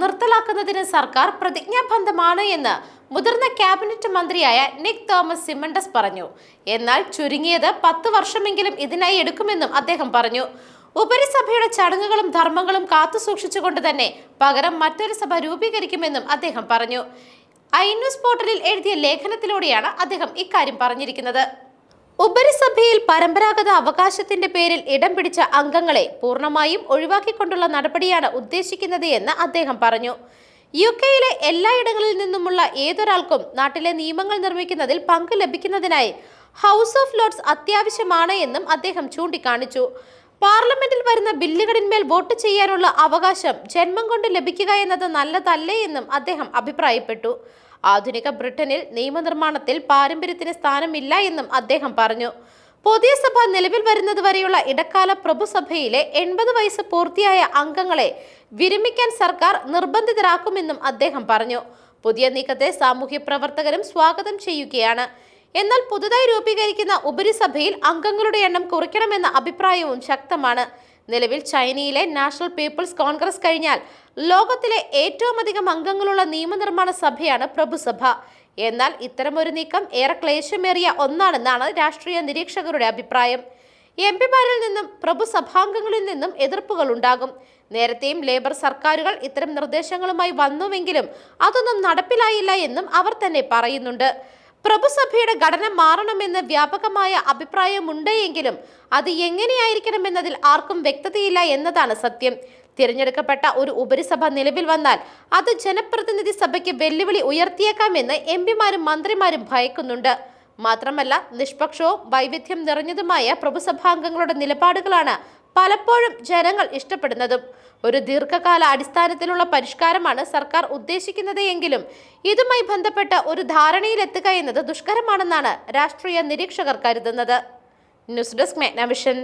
നിർത്തലാക്കുന്നതിന് സർക്കാർ പ്രതിജ്ഞാബന്ധമാണ് എന്ന് മുതിർന്ന ക്യാബിനറ്റ് മന്ത്രിയായ നിക് തോമസ് സിമണ്ടസ് പറഞ്ഞു. എന്നാൽ ചുരുങ്ങിയത് പത്ത് വർഷമെങ്കിലും ഇതിനായി എടുക്കുമെന്നും അദ്ദേഹം പറഞ്ഞു. ഉപരിസഭയുടെ ചടങ്ങുകളും ധർമ്മങ്ങളും കാത്തുസൂക്ഷിച്ചുകൊണ്ട് തന്നെ പകരം മറ്റൊരു സഭ രൂപീകരിക്കുമെന്നും അദ്ദേഹം പറഞ്ഞു. ഐന്യൂസ് പോർട്ടലിൽ എഴുതിയ ലേഖനത്തിലൂടെയാണ് അദ്ദേഹം ഇക്കാര്യം പറഞ്ഞിരിക്കുന്നത്. ഉപരിസഭയിൽ പരമ്പരാഗത അവകാശത്തിന്റെ പേരിൽ ഇടം പിടിച്ച അംഗങ്ങളെ പൂർണമായും ഒഴിവാക്കിക്കൊണ്ടുള്ള നടപടിയാണ് ഉദ്ദേശിക്കുന്നത് എന്ന് അദ്ദേഹം പറഞ്ഞു. യു കെയിലെ എല്ലായിടങ്ങളിൽ നിന്നുമുള്ള ഏതൊരാൾക്കും നാട്ടിലെ നിയമങ്ങൾ നിർമ്മിക്കുന്നതിൽ പങ്ക് ലഭിക്കുന്നതിനായി ഹൗസ് ഓഫ് ലോർഡ്സ് അത്യാവശ്യമാണ് എന്നും അദ്ദേഹം ചൂണ്ടിക്കാണിച്ചു. പാർലമെന്റിൽ വരുന്ന ബില്ലുകളിന്മേൽ വോട്ട് ചെയ്യാനുള്ള അവകാശം ജന്മം കൊണ്ട് ലഭിക്കുക എന്നത് നല്ലതല്ലേ എന്നും അദ്ദേഹം അഭിപ്രായപ്പെട്ടു. ആധുനിക ബ്രിട്ടനിൽ നിയമനിർമ്മാണത്തിൽ പാരമ്പര്യത്തിന് സ്ഥാനമില്ല എന്നും അദ്ദേഹം പറഞ്ഞു. പുതിയ സഭ നിലവിൽ വരുന്നത് വരെയുള്ള ഇടക്കാല പ്രഭുസഭയിലെ എൺപത് വയസ്സ് പൂർത്തിയായ അംഗങ്ങളെ വിരമിക്കാൻ സർക്കാർ നിർബന്ധിതരാക്കുമെന്നും അദ്ദേഹം പറഞ്ഞു. പുതിയ നീക്കത്തെ സാമൂഹ്യ പ്രവർത്തകരും സ്വാഗതം ചെയ്യുകയാണ്. എന്നാൽ പുതുതായി രൂപീകരിക്കുന്ന ഉപരിസഭയിൽ അംഗങ്ങളുടെ എണ്ണം കുറയ്ക്കണമെന്ന അഭിപ്രായവും ശക്തമാണ്. നിലവിൽ ചൈനയിലെ നാഷണൽ പീപ്പിൾസ് കോൺഗ്രസ് കഴിഞ്ഞാൽ ലോകത്തിലെ ഏറ്റവും അധികം അംഗങ്ങളുള്ള നിയമനിർമ്മാണ സഭയാണ് പ്രഭുസഭ. എന്നാൽ ഇത്തരമൊരു നീക്കം ഏറെ ക്ലേശമേറിയ ഒന്നാണെന്നാണ് രാഷ്ട്രീയ നിരീക്ഷകരുടെ അഭിപ്രായം. എം പിമാരിൽ നിന്നും പ്രഭുസഭാംഗങ്ങളിൽ നിന്നും എതിർപ്പുകൾ ഉണ്ടാകും. നേരത്തെയും ലേബർ സർക്കാരുകൾ ഇത്തരം നിർദ്ദേശങ്ങളുമായി വന്നുവെങ്കിലും അതൊന്നും നടപ്പിലായില്ല എന്നും അവർ തന്നെ പറയുന്നുണ്ട്. പ്രഭുസഭയുടെ ഘടന മാറണമെന്ന് വ്യാപകമായ അഭിപ്രായമുണ്ട് എങ്കിലും അത് എങ്ങനെയായിരിക്കണമെന്നതിൽ ആർക്കും വ്യക്തതയില്ല എന്നതാണ് സത്യം. തിരഞ്ഞെടുക്കപ്പെട്ട ഒരു ഉപരിസഭ നിലവിൽ വന്നാൽ അത് ജനപ്രതിനിധി സഭയ്ക്ക് വെല്ലുവിളി ഉയർത്തിയേക്കാമെന്ന് എം പിമാരും മന്ത്രിമാരും ഭയക്കുന്നുണ്ട്. മാത്രമല്ല നിഷ്പക്ഷവും വൈവിധ്യം നിറഞ്ഞതുമായ പ്രഭുസഭാംഗങ്ങളുടെ നിലപാടുകളാണ് പലപ്പോഴും ജനങ്ങൾ ഇഷ്ടപ്പെടുന്നതും ഒരു ദീർഘകാല അടിസ്ഥാനത്തിലുള്ള പരിഷ്കാരമാണ് സർക്കാർ ഉദ്ദേശിക്കുന്നത് എങ്കിലും ഇതുമായി ബന്ധപ്പെട്ട് ഒരു ധാരണയിലെത്തുക എന്നത് ദുഷ്കരമാണെന്നാണ് രാഷ്ട്രീയ നിരീക്ഷകർ കരുതുന്നത്. News desk മെഗ്നവിഷൻ